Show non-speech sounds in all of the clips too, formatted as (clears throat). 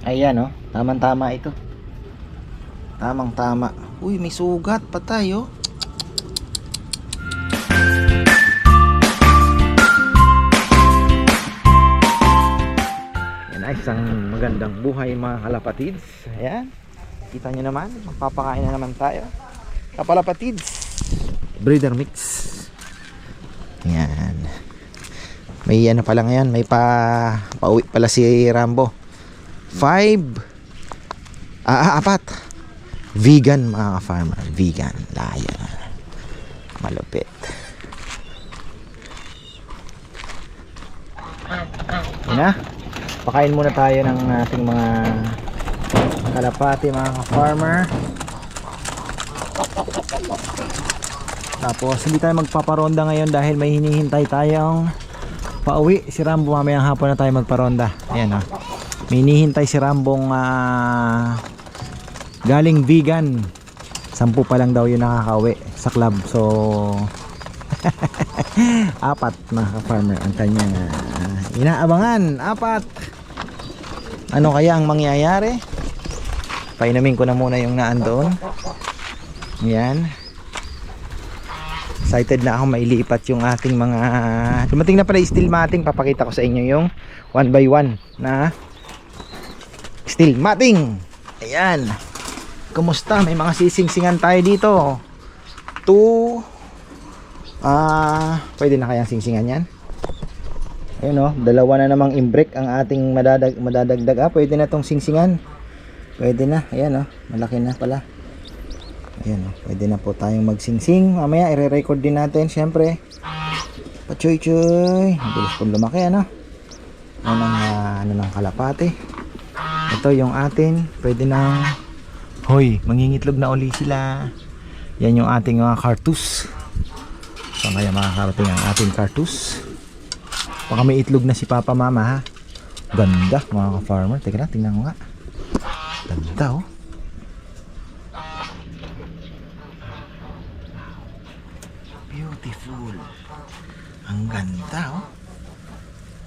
Ayan oh, tamang tama ito. Tamang tama. Uy, may sugat pa tayo. Yan ay isang magandang buhay mga kalapatids. Ayan. Kita nyo naman, magpapakain na naman tayo. Kapalapatids. Breeder mix. Yan. May ano pa lang yan, may pa pauwi pala si Rambo. Five. Ah, ah, apat. Vegan mga farmer. Vegan. Laya. Malupit. Yan na. Pakain muna tayo ng ating mga kalapati mga farmer. Tapos hindi tayo magpaparonda ngayon dahil may hinihintay tayong pauwi. Si Rambo mamayang hapon na tayo magparonda. Ayan oh. May hinihintay si Rambong ah, galing vegan. Sampu pa lang daw yung nakakauwi sa club. So (laughs) apat mga ka-farmer ang kanyang ah, inaabangan. Apat. Ano kaya ang mangyayari? Painumin ko na muna yung naan doon. Yan. Excited na ako mailipat yung ating mga dumating na pala yung steel matting papakita ko sa inyo yung one by one na steel matting ayan. Kumusta? May mga sisingsingan tayo dito. Two. Ah pwede na kayang singsingan yan? Ayun o dalawa na namang imbrek ang ating madadag, madadagdag. Ah pwede na tong singsingan. Pwede na. Ayan o malaki na pala. Ayan, oh, pwede na po tayong magsingsing. Mamaya, i-record din natin, syempre. Pachoy-choy. Bilis po lumaki, ano? Ano ng, ah, ano ng kalapate. Ito yung atin. Pwede na... Hoy, mangingitlog na uli sila. Yan yung ating mga cartus. Saan kaya makakarating ang ating cartus? Baka may itlog na si Papa Mama, ha? Ganda, mga ka-farmer. Teka lang, tingnan ko nga. Ganda, oh. Beautiful. Ang ganda, oh.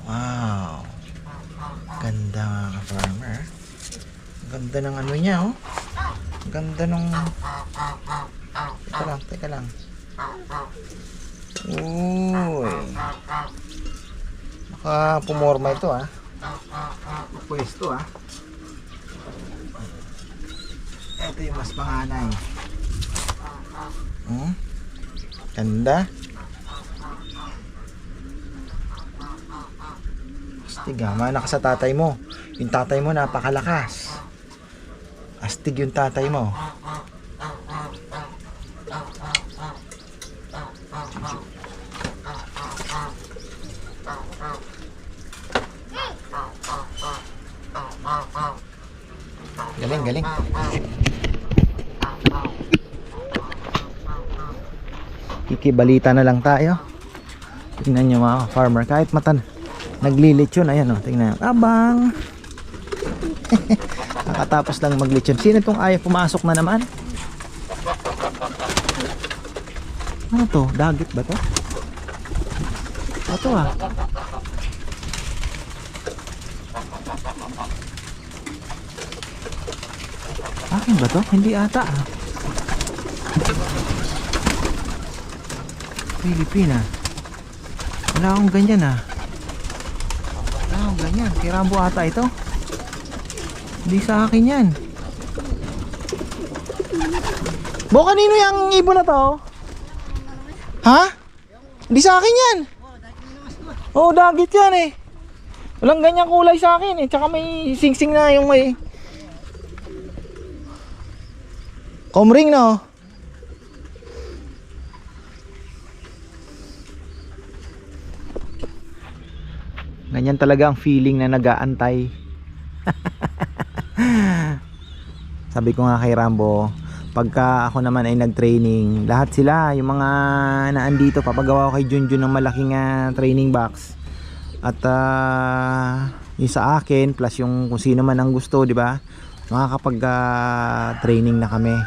Wow. Ganda mga farmer. Ganda ng ano niya, oh. Ganda ng... Teka lang, teka lang. Uy. Naka pumorma ito, ah. Pwesto, ah. Ito yung mas panganay. Hmm? Ganda. Astig ha, mana ka sa tatay mo. Yung tatay mo napakalakas. Astig yung tatay mo. Galing, galing. Kikibalita na lang tayo. Tingnan nyo mga farmer. Kahit matan naglilitsyon. Ayan o. Tingnan nyo. Abang. (laughs) Nakatapos lang maglitsyon. Sino itong ayaw pumasok na naman? Ano to? Dagit ba to? Ito ah. Akin ba to? Hindi ata ah. Pilipina. Wala akong ganyan ah. Wala akong ganyan. Kay Rambo ata ito. Hindi sa akin yan. Bo, kanino yung ibon na to? Ha? Hindi sa akin yan. Oo, oh, dagit yan eh. Walang ganyang kulay sa akin eh. Tsaka may sing-sing na yung may... Comring na oh. Ganyan talaga ang feeling na nagaantay. (laughs) Sabi ko nga kay Rambo, pagka ako naman ay nag-training, lahat sila, yung mga naandito, papagawa ko kay Junjun ng malaking ah, training box. At ah, yung sa akin, plus yung kung sino man ang gusto, di ba? Makakapag ah, training na kami.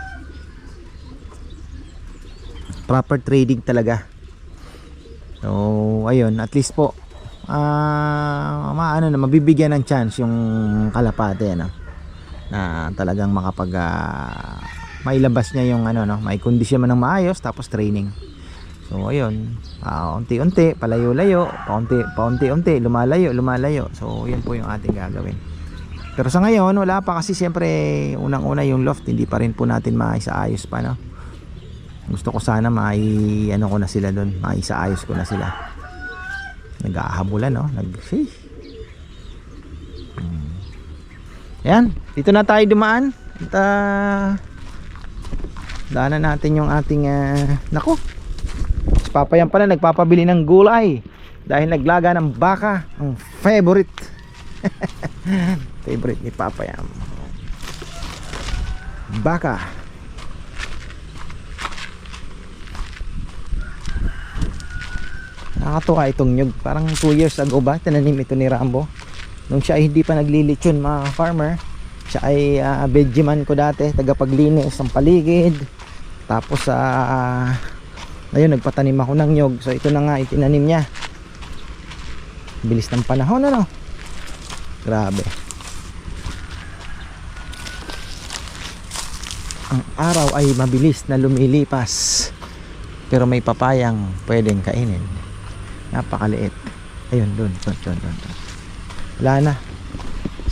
Proper trading talaga. So, ayun, at least po, ah maano na mabibigyan ng chance yung kalapate ano na talagang makapag ah, mailabas niya yung ano no, may kondisyon man ng maayos tapos training. So ayun, ah, unti-unti, palayo-layo, paunti, paunti-unti, lumalayo, lumalayo. So yun po yung ating gagawin. Pero sa ngayon, wala pa kasi siyempre unang-una yung loft, hindi pa rin po natin maisaayos pa no. Gusto ko sana mai ano ko na sila doon, maisaayos ko na sila. Nag-aahabulan no, nag Sheesh. Hmm. Ayan, dito na tayo dumaan. At ah, daanan natin yung ating uh, nako. Si Papa yan pala nagpapabili ng gulay dahil naglaga ng baka, ang favorite. (laughs) favorite ni Papa yan. Baka. Nakakatuwa itong nyug. Parang 2 years ago ba tinanim ito ni Rambo? Nung siya ay hindi pa naglilitsyon mga farmer. Siya ay uh, Benjamin ko dati, tagapaglinis ng paligid. Tapos sa uh, ayun nagpatanim ako ng nyog. So ito na nga itinanim niya. Bilis ng panahon ano. Grabe. Ang araw ay mabilis na lumilipas. Pero may papayang pwedeng kainin. Napakaliit. Ayun, doon, doon, doon, doon. doon. Wala na.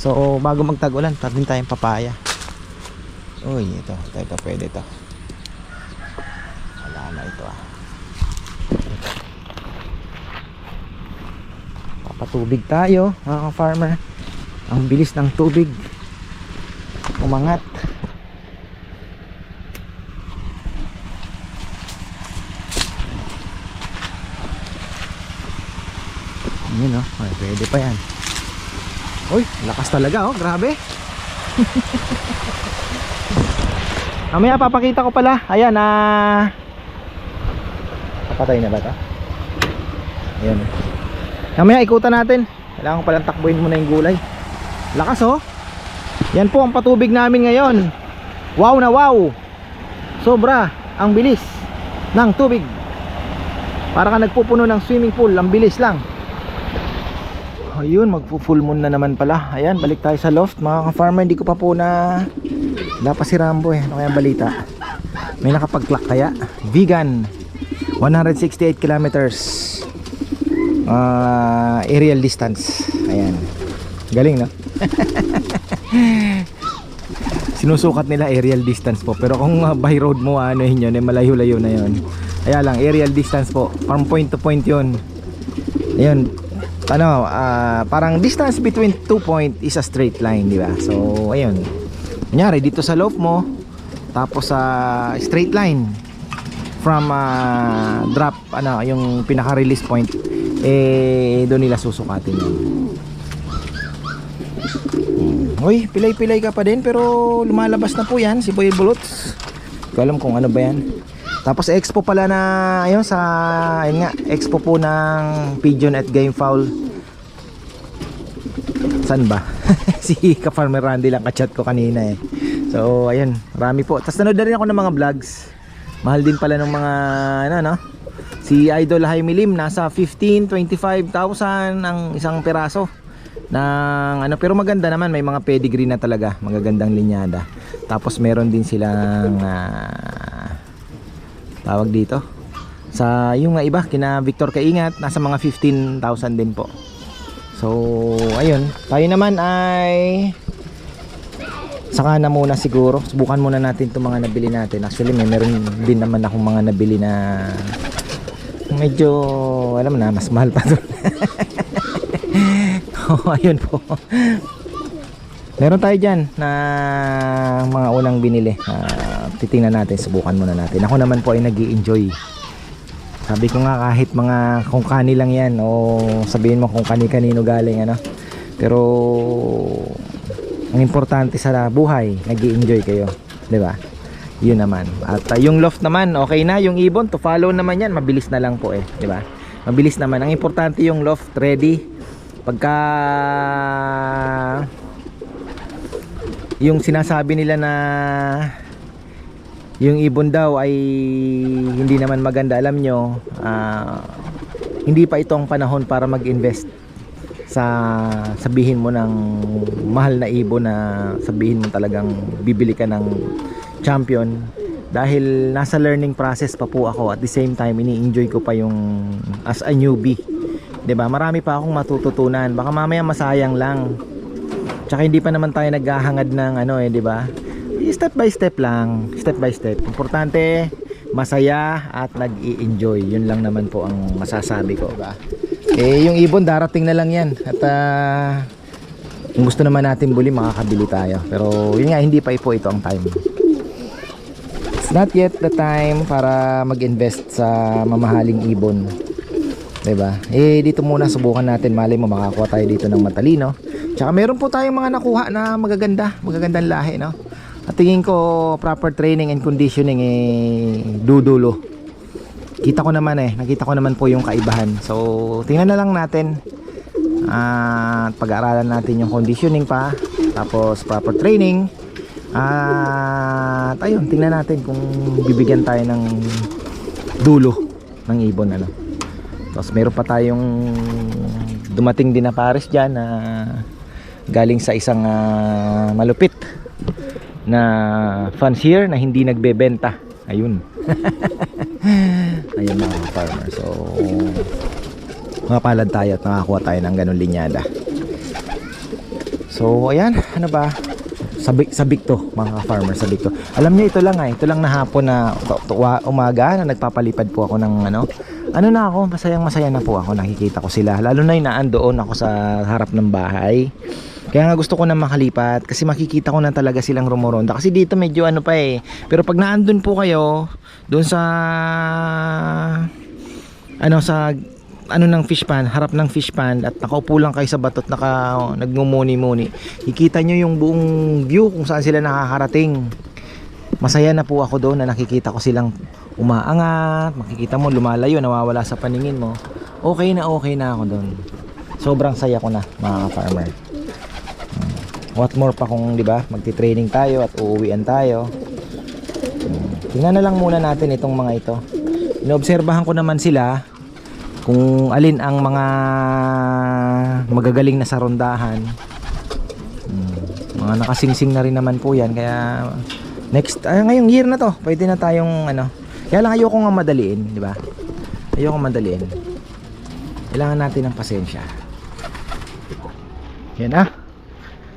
So, bago magtag-ulan, tatin tayong papaya. Uy, ito. Ito, ito, pwede ito. Wala na ito ah. Papatubig tayo, mga farmer. Ang bilis ng tubig. Umangat. Yun oh, ay, pwede pa yan. Uy, lakas talaga oh, grabe. Mamaya papakita ko pala. Ayan, ah. Kapatay na ba 'to? Ayan. Mamaya ikutan natin. Kailangan ko palang takbuhin muna yung gulay. Lakas oh. Yan po ang patubig namin ngayon. Wow na wow. Sobra ang bilis ng tubig. Para ka nagpupuno ng swimming pool, ang bilis lang. Ayun, magpo full moon na naman pala. Ayan, balik tayo sa loft. Mga ka-farmer, hindi ko pa po na pa si Rambo eh. Ano kaya balita? May nakapag-clock kaya? Vegan. 168 kilometers. Ah, aerial distance. Ayan. Galing, no? (laughs) Sinusukat nila aerial distance po. Pero kung uh, by road mo, ano yun yun, eh, malayo-layo na yun. Kaya lang, aerial distance po. From point to point yun. Ayun, ano, ah, parang distance between two point is a straight line, di ba? So, ayun. Kunyari, dito sa loaf mo, tapos sa straight line from ah, drop, ano, yung pinaka-release point, eh, doon nila susukatin yun. Uy, pilay-pilay ka pa din pero lumalabas na po yan si Boy. Hindi ko alam kung ano ba yan. Tapos expo pala na ayun sa ayun nga, expo po ng pigeon at game fowl. San ba? (laughs) si Ka Farmer Randy lang ka-chat ko kanina eh. So ayun, marami po. Tapos nanood na rin ako ng mga vlogs. Mahal din pala ng mga ano no. Si Idol Jaime Lim nasa 15, 25,000 ang isang peraso ng ano pero maganda naman may mga pedigree na talaga magagandang linyada tapos meron din silang ah, tawag dito. Sa yung nga iba kina Victor Kaingat nasa mga 15,000 din po. So ayun. Tayo naman ay saka na muna siguro. Subukan muna natin itong mga nabili natin. Actually may meron din naman akong mga nabili na medyo alam na mas mahal pa doon (laughs) oh, ayun po meron tayo dyan na mga unang binili. Ah, titingnan natin subukan muna natin. Ako naman po ay nag enjoy sabi ko nga kahit mga kung kani lang yan o sabihin mo kung kani kanino galing ano. Pero ang importante sa buhay nag enjoy kayo ba? Yun naman. At ah, yung loft naman okay na. Yung ibon to follow naman yan. Mabilis na lang po eh ba? Mabilis naman. Ang importante yung loft ready. Pagka yung sinasabi nila na yung ibon daw ay hindi naman maganda. Alam nyo ah, hindi pa itong panahon para mag-invest sa sabihin mo ng mahal na ibon na sabihin mo talagang bibili ka ng champion. Dahil nasa learning process pa po ako. At the same time ini-enjoy ko pa yung as a newbie. 'di ba marami pa akong matututunan. Baka mamaya masayang lang tsaka hindi pa naman tayo naghahangad ng ano eh 'di ba? Step by step lang. Step by step. Importante masaya at nag-i-enjoy. Yun lang naman po ang masasabi ko ba? Eh yung ibon darating na lang yan. At ah, kung gusto naman natin buli makakabili tayo. Pero yun nga hindi pa po ito ang time. It's not yet the time para mag-invest sa mamahaling ibon. 'di ba? Eh dito muna subukan natin. Malay mo makakuha tayo dito ng matalino tsaka meron po tayong mga nakuha na magaganda magagandang lahi no? At tingin ko proper training and conditioning eh dudulo. Kita ko naman eh. Nakita ko naman po yung kaibahan. So tingnan na lang natin. At pag-aaralan natin yung conditioning pa. Tapos proper training. At ayun tingnan natin kung bibigyan tayo ng dulo ng ibon ano. Tapos meron pa tayong dumating din na pares dyan na galing sa isang ah, malupit na fancier na hindi nagbebenta. Ayun. (laughs) Ayun mga farmer. So mapalad tayo at nakakuha tayo ng ganun linyada. So ayan. Ano ba sabik sabik to mga farmer sabik to alam niyo ito lang ay ito lang na hapon na umaga na nagpapalipad po ako ng ano. Ano na ako masayang masaya na po ako. Nakikita ko sila. Lalo na yung naan doon ako sa harap ng bahay. Kaya nga gusto ko na makalipat kasi makikita ko na talaga silang rumoronda. Kasi dito medyo ano pa eh. Pero pag naandun po kayo doon sa ano sa ano ng fish pan, harap ng fish pan at nakaupo lang kayo sa batot naka nagmumuni-muni. Kikita nyo yung buong view kung saan sila nakakarating. Masaya na po ako doon na nakikita ko silang umaangat, makikita mo lumalayo, nawawala sa paningin mo. Okay na okay na ako doon. Sobrang saya ko na mga farmer. What more pa kung 'di ba, magti-training tayo at uuwian tayo. Hmm. Tingnan na lang muna natin itong mga ito. Inoobserbahan ko naman sila kung alin ang mga magagaling na sa rondahan. Hmm. Mga nakasingsing na rin naman po 'yan kaya next ah, ngayong year na to, pwede na tayong ano. Kaya lang ayoko nga madaliin, 'di ba? Ayoko madaliin. Kailangan natin ng pasensya. Yan na.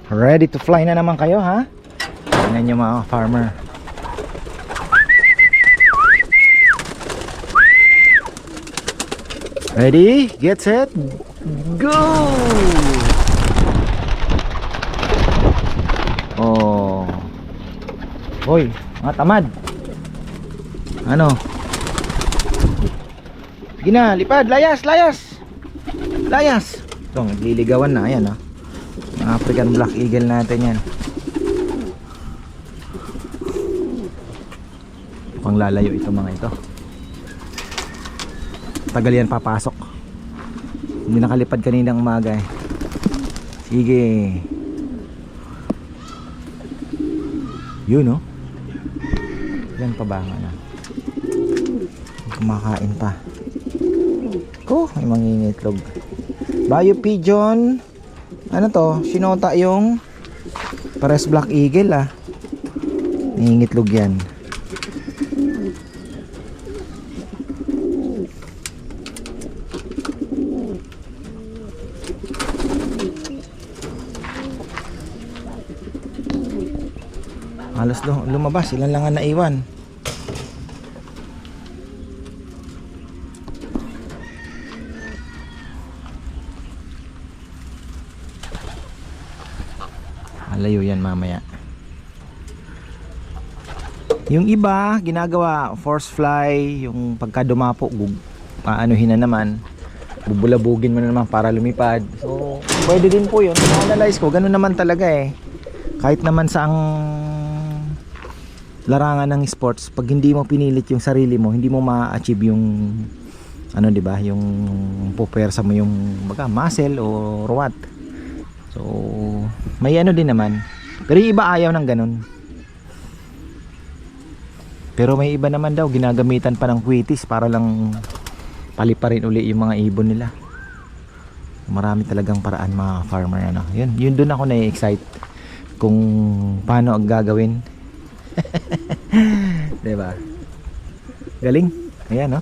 Ready to fly na naman kayo ha? Tingnan nyo mga farmer. Ready? Get set? Go! Oh. Hoy, mga tamad. Ano? Sige na, lipad, layas, layas. Layas. Ito, nagliligawan na, ayan ah. African Black Eagle natin yan. Pang lalayo ito mga ito. Tagal yan papasok. Hindi nakalipad kaninang umaga eh. Sige. Yun no? Yan pa ba nga na? Kumakain pa. Oh, may mangingitlog. Bayo pigeon. Ano to? Sinota yung Pares Black Eagle ah. Nangingitlog yan. Lu- lumabas, ilan lang ang naiwan. Malayo yan mamaya. Yung iba, ginagawa force fly, yung pagka dumapo, aanuhin na naman. Bubulabugin mo na naman para lumipad. So, pwede din po yun. Na-analyze ko, ganun naman talaga eh. Kahit naman sa ang larangan ng sports, pag hindi mo pinilit yung sarili mo, hindi mo ma-achieve yung ano 'di ba, yung pupersa mo yung baga muscle or what. So, may ano din naman. Pero yung iba ayaw ng ganun. Pero may iba naman daw ginagamitan pa ng kwitis para lang paliparin uli yung mga ibon nila. Marami talagang paraan mga farmer ano. Yun, yun doon ako na-excite kung paano gagawin. (laughs) 'Di ba? Galing. Ayan, no?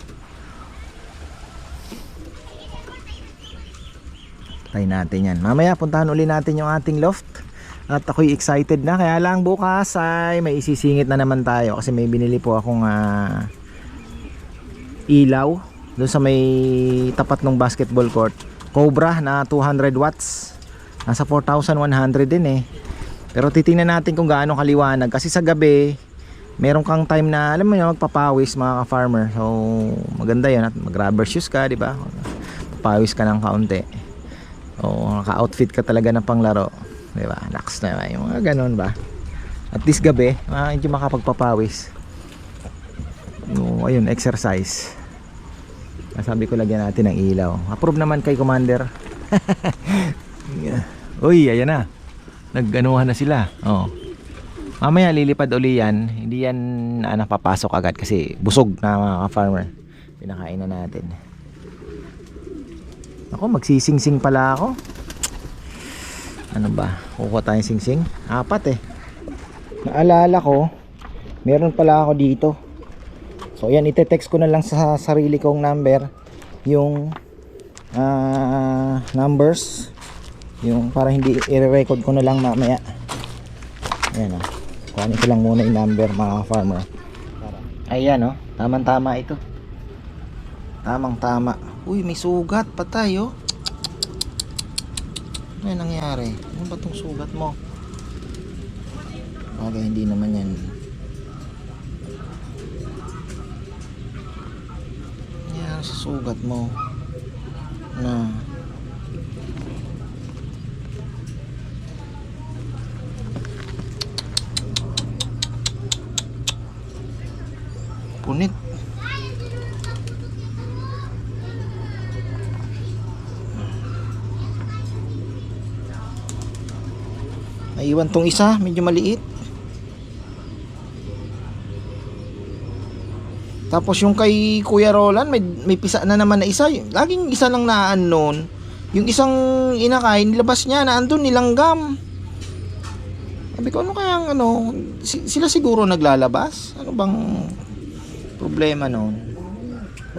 Try natin yan. Mamaya puntahan uli natin yung ating loft. At ako'y excited na. Kaya lang bukas ay may isisingit na naman tayo. Kasi may binili po akong ah, ilaw. Doon sa may tapat ng basketball court. Cobra na 200 watts. Nasa 4,100 din eh. Pero titingnan natin kung gaano kaliwanag. Kasi sa gabi, meron kang time na alam mo yun magpapawis mga ka-farmer. So maganda yun. At mag rubber shoes ka di ba? Papawis ka ng kaunti. O naka-outfit ka talaga ng panglaro. Di ba? Lax na ba? yung mga ganun ba? At least gabi ah, medyo makapagpapawis. O, ayun exercise. Sabi ko lagyan natin ng ilaw. Approve naman kay commander. (laughs) Uy ayan na nagganuhan na sila oh Mamaya lilipad uli yan. Hindi yan na napapasok agad kasi busog na mga ka-farmer. Pinakain na natin. Ako, magsisingsing pala ako. Ano ba? Kukuha tayong singsing? Apat eh. Naalala ko, meron pala ako dito. So yan, ite-text ko na lang sa sarili kong number yung ah, numbers yung para hindi i-record ko na lang mamaya. Ayan o. Kuhanin ko lang muna yung number mga farmer. Ayan o. Tamang tama ito. Tamang tama. Uy, may sugat. Patay o. Ano yung nangyari? Ano ba tong sugat mo? Bagay, hindi naman yan. Nangyari sa sugat mo? Na. Naiwan tong isa, medyo maliit. Tapos yung kay Kuya Roland, may, may pisa na naman na isa. Laging isa lang naan noon. Yung isang inakay, nilabas niya na andun nilanggam. Sabi ko, ano kaya ano, si- sila siguro naglalabas? Ano bang problema noon?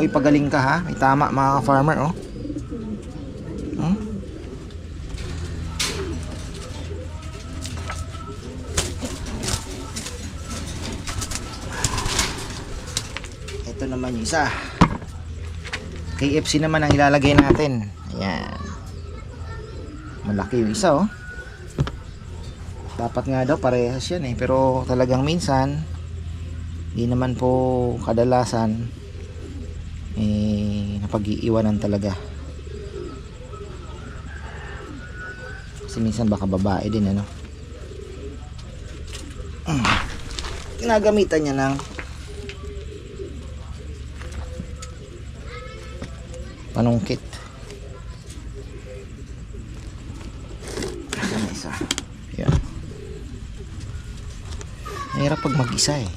Uy, pagaling ka ha. May tama mga farmer oh. Ito naman yung isa. KFC naman ang ilalagay natin. Ayan. Malaki yung isa oh. Dapat nga daw parehas yan eh. Pero talagang minsan, di naman po kadalasan eh napag-iiwanan talaga kasi minsan baka babae din ano Mm. ginagamitan niya ng panungkit na isa yan mahirap pag mag-isa eh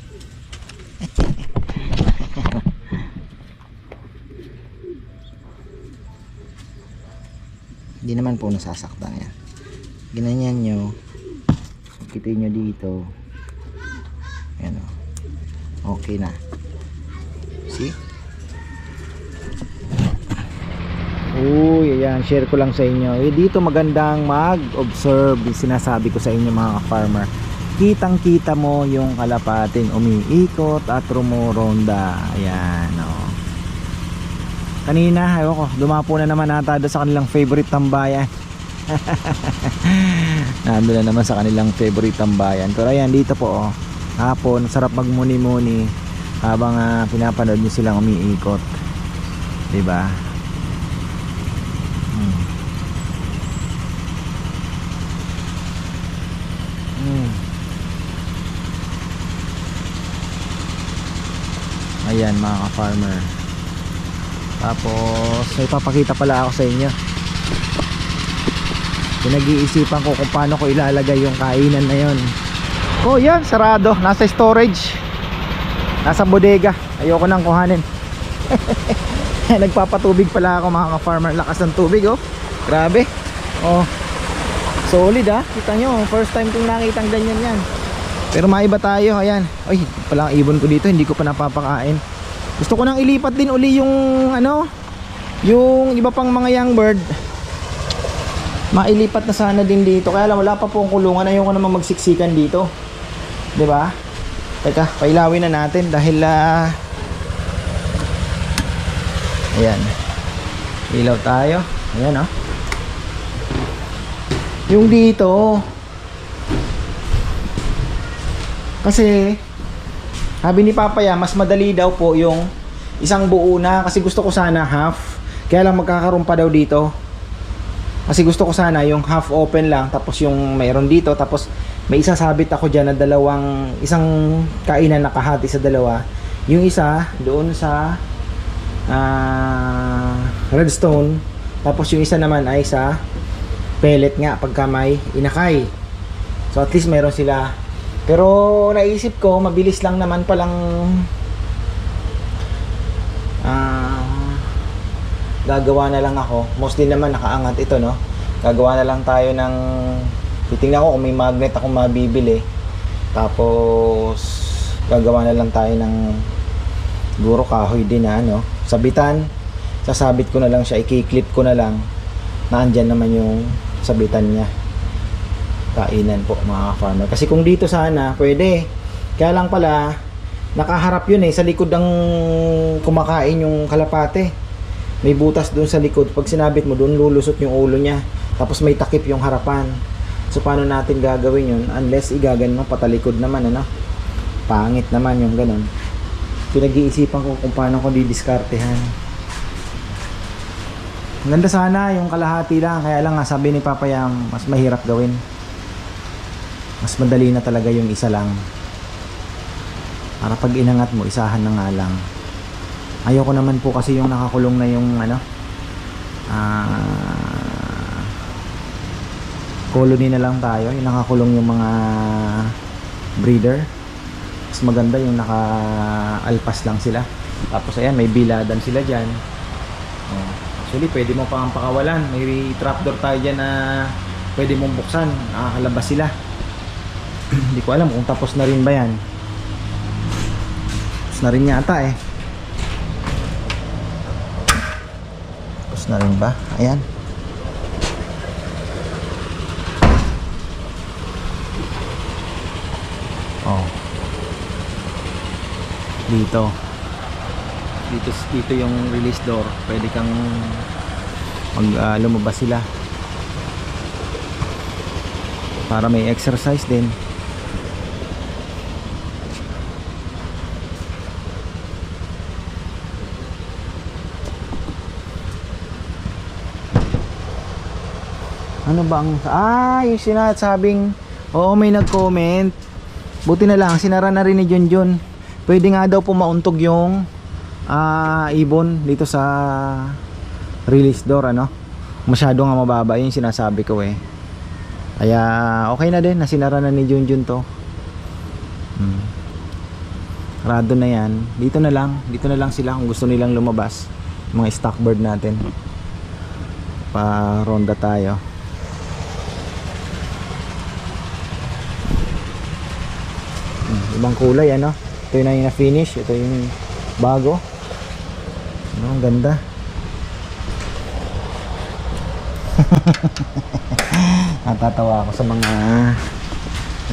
Hindi naman po nasasaktan yan. Ginanyan nyo. Kitin nyo dito. Ayan o. Okay na. See? Uy, ayan. Share ko lang sa inyo. Eh, dito magandang mag-observe. yung Sinasabi ko sa inyo mga farmer. Kitang kita mo yung kalapating umiikot at rumuronda. Ayan o. Kanina, ayaw ko, dumapo na naman ata doon sa kanilang favorite tambayan. (laughs) Nandun na naman sa kanilang favorite tambayan. Pero ayan, dito po, oh, hapon, sarap magmuni-muni habang ah, pinapanood nyo silang umiikot. 'Di ba? Hmm. Hmm. Ayan mga ka-farmer. Tapos, may papakita pala ako sa inyo. Pinag-iisipan ko kung paano ko ilalagay yung kainan na yon. Oh, yan, sarado. Nasa storage. Nasa bodega. Ayoko nang kuhanin. (laughs) Nagpapatubig pala ako mga ka-farmer. Lakas ng tubig, oh. Grabe. Oh. Solid ah. Kita nyo, first time kong nakita ang ganyan yan. Pero maiba tayo, ayan. Ay, pala ang ibon ko dito, hindi ko pa napapakain. Gusto ko nang ilipat din uli yung ano, yung iba pang mga young bird. Mailipat na sana din dito. Kaya lang wala pa po ang kulungan. Ayoko naman magsiksikan dito. 'Di ba? Teka, pailawin na natin dahil ah Ayan. Ilaw tayo. Ayan oh. Yung dito kasi sabi ni Papaya mas madali daw po yung isang buo na kasi gusto ko sana half. Kaya lang magkakaroon pa daw dito. Kasi gusto ko sana yung half open lang tapos yung mayroon dito. Tapos may isasabit ako dyan na dalawang isang kainan nakahati sa dalawa. Yung isa doon sa ah, redstone. Tapos yung isa naman ay sa pellet nga pagka may inakay. So at least meron sila pero naisip ko mabilis lang naman palang ah gagawa na lang ako. Mostly naman nakaangat ito, no? Gagawa na lang tayo ng titingnan ko kung may magnet akong mabibili. Tapos gagawa na lang tayo ng siguro kahoy din na ano, sabitan. Sasabit ko na lang siya, i-clip ko na lang. Naandyan naman yung sabitan niya. Kainan po mga farmer. Kasi kung dito sana, pwede. Kaya lang pala, nakaharap yun eh. Sa likod ang kumakain yung kalapate. May butas doon sa likod. Pag sinabit mo doon lulusot yung ulo niya. Tapos may takip yung harapan. So paano natin gagawin yun? Unless igagan mo patalikod naman ano? Pangit naman yung ganun. Pinag-iisipan ko kung paano ko didiskartehan. Ganda sana yung kalahati lang. Kaya lang nga sabi ni Papayam mas mahirap gawin mas madali na talaga yung isa lang. Para pag inangat mo isahan na nga lang. Ayoko naman po kasi yung nakakulong na yung ano ah colony na lang tayo. Yung nakakulong yung mga breeder. Mas maganda yung naka alpas lang sila. Tapos ayan may biladan sila dyan. Oh. actually pwede mo pang pakawalan. May trapdoor tayo dyan na pwede mong buksan. Nakakalabas sila (clears throat) hindi ko alam kung tapos na rin ba yan tapos na rin yata eh Tapos na rin ba? Ayan. Oh. Dito. Dito dito yung release door. Pwede kang mag ah, lumabas sila. Para may exercise din. Ano ba ang... Ah, yung sinasabing... Oo, may nag-comment. Buti na lang, sinara na rin ni Junjun. Pwede nga daw pumauntog yung ah, ibon dito sa release door, ano? Masyado nga mababa, yun sinasabi ko eh. Kaya okay na din, nasinara na ni Junjun to. Hmm. Rado na yan. Dito na lang, dito na lang sila kung gusto nilang lumabas. Mga stock bird natin. Pa ronda tayo. Ibang kulay ano? Ito yung na yung na-finish. Ito yung bago. Ano, ang ganda. (laughs) Natatawa ako sa mga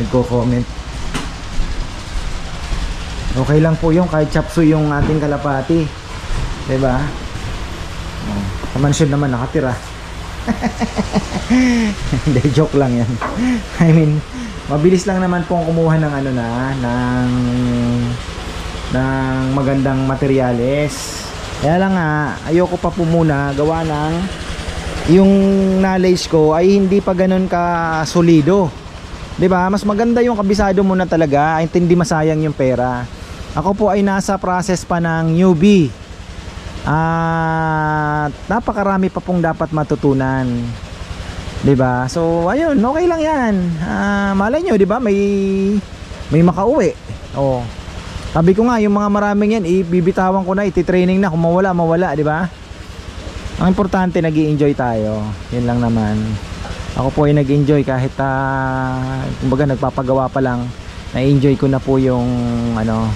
nagko-comment. Okay lang po yung kahit chapsuy yung ating kalapati. 'di ba oh, sa mansyon naman nakatira. (laughs) Hindi joke lang yan. (laughs) I mean mabilis lang naman pong kumuha ng ano na ng ng magandang materyales. Kaya lang nga ayoko pa po muna gawa ng yung knowledge ko ay hindi pa ganun ka solido. 'di ba mas maganda yung kabisado mo na talaga ay hindi masayang yung pera. Ako po ay nasa process pa ng newbie. At napakarami pa pong dapat matutunan 'Di ba? So, ayun, okay lang 'yan. Ah, malay nyo, 'di ba? May may makauwi. Oh. Sabi ko nga, yung mga maraming 'yan, ibibitawan ko na, iti-training na kung mawala, mawala, 'di ba? Ang importante nag enjoy tayo. Yun lang naman. Ako po ay nag-enjoy kahit ah, kumbaga nagpapagawa pa lang. Na-enjoy ko na po yung ano.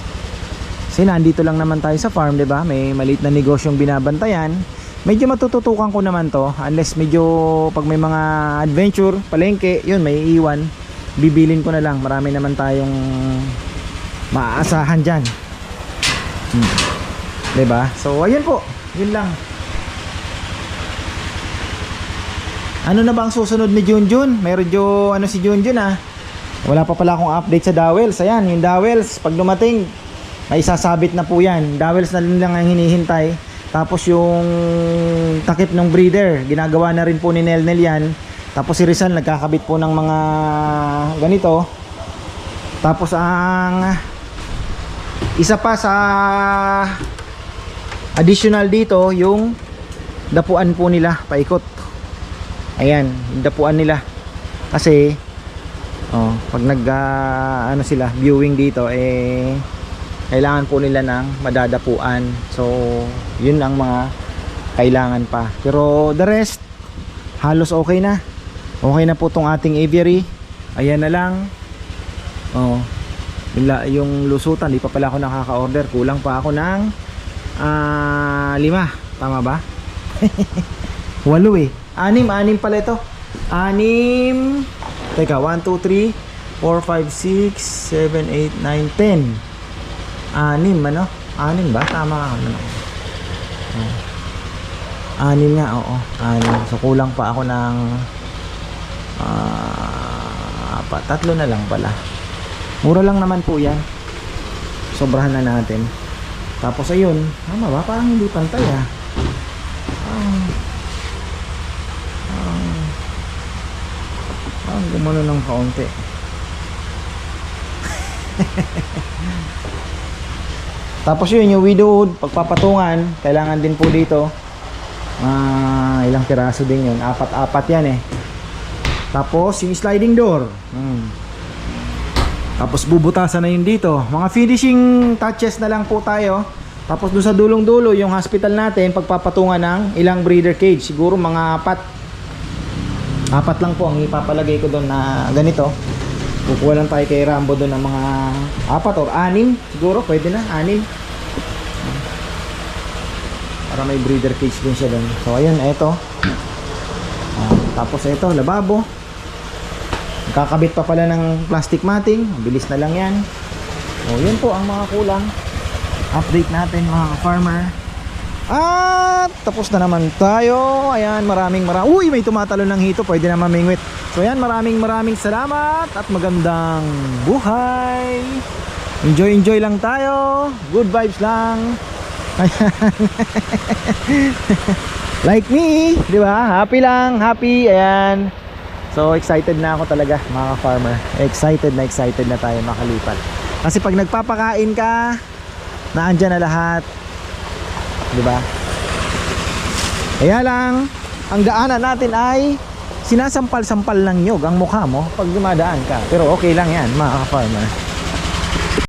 Kasi nandito lang naman tayo sa farm, 'di ba? May maliit na negosyong binabantayan. Medyo matututukan ko naman to unless medyo pag may mga adventure, palengke, yun may iwan. Bibilin ko na lang. Marami naman tayong maaasahan diyan. Hmm. 'Di ba? So ayun po. Yun lang. Ano na ba ang susunod ni Junjun? Jo ano si Junjun ah. Wala pa pala akong update sa dowels. Ayan, yung dowels pag dumating may sasabit na po yan. Dowels na lang ang hinihintay. Tapos yung takip ng breeder, ginagawa na rin po ni Nelnel yan. Tapos si Rizal nagkakabit po ng mga ganito. Tapos ang isa pa sa additional dito yung dapuan po nila paikot. Ayan, dapuan nila. Kasi oh, pag nag ah, ano sila viewing dito eh kailangan po nila ng madadapuan. So, yun ang mga kailangan pa. Pero the rest halos okay na. Okay na po tong ating aviary. Ayan na lang. Oh. Yung, lusutan, di pa pala ako nakaka-order. Kulang pa ako ng ah lima. Tama ba? (laughs) Walo eh. Anim, anim pala ito. Anim. Teka, 1, 2, 3, 4, 5, 6, 7, 8, 9, 10. Anim, ano? Anim ba? Tama ano? Oh. Anim nga, oo. Anim. So, kulang pa ako ng ah apat. Tatlo na lang pala. Mura lang naman po yan. Sobrahan na natin. Tapos ayun, tama ba? Parang hindi pantay ah. Ah. Ah. Parang gumano ng kaunti. (laughs) Tapos yun, yung widowhood, pagpapatungan, kailangan din po dito. Ah, ilang piraso din yun. Apat-apat yan eh. Tapos yung sliding door. Hmm. Tapos bubutasan na yun dito. Mga finishing touches na lang po tayo. Tapos doon sa dulong-dulo, yung hospital natin, pagpapatungan ng ilang breeder cage. Siguro mga apat. Apat lang po ang ipapalagay ko doon na ganito. Kukuha lang tayo kay Rambo doon ng mga apat or anim. Siguro pwede na, anim. Para may breeder cage din siya doon. So ayun, eto. Ah, tapos ito, lababo. Kakabit pa pala ng plastic matting. Bilis na lang yan. O yun po ang mga kulang. Update natin mga farmer. At tapos na naman tayo. Ayan, maraming maraming. Uy, may tumatalo ng hito. Pwede na mamingwit. So ayan, maraming maraming salamat at magandang buhay. Enjoy, enjoy lang tayo. Good vibes lang. (laughs) Like me, di ba? Happy lang, happy. Ayan. So excited na ako talaga mga farmer. Excited na excited na tayo makalipat. Kasi pag nagpapakain ka, naandyan na lahat. 'Di ba? Kaya lang, ang daanan natin ay sinasampal-sampal ng nyog ang mukha mo pag dumadaan ka. Pero okay lang 'yan, mga farmer.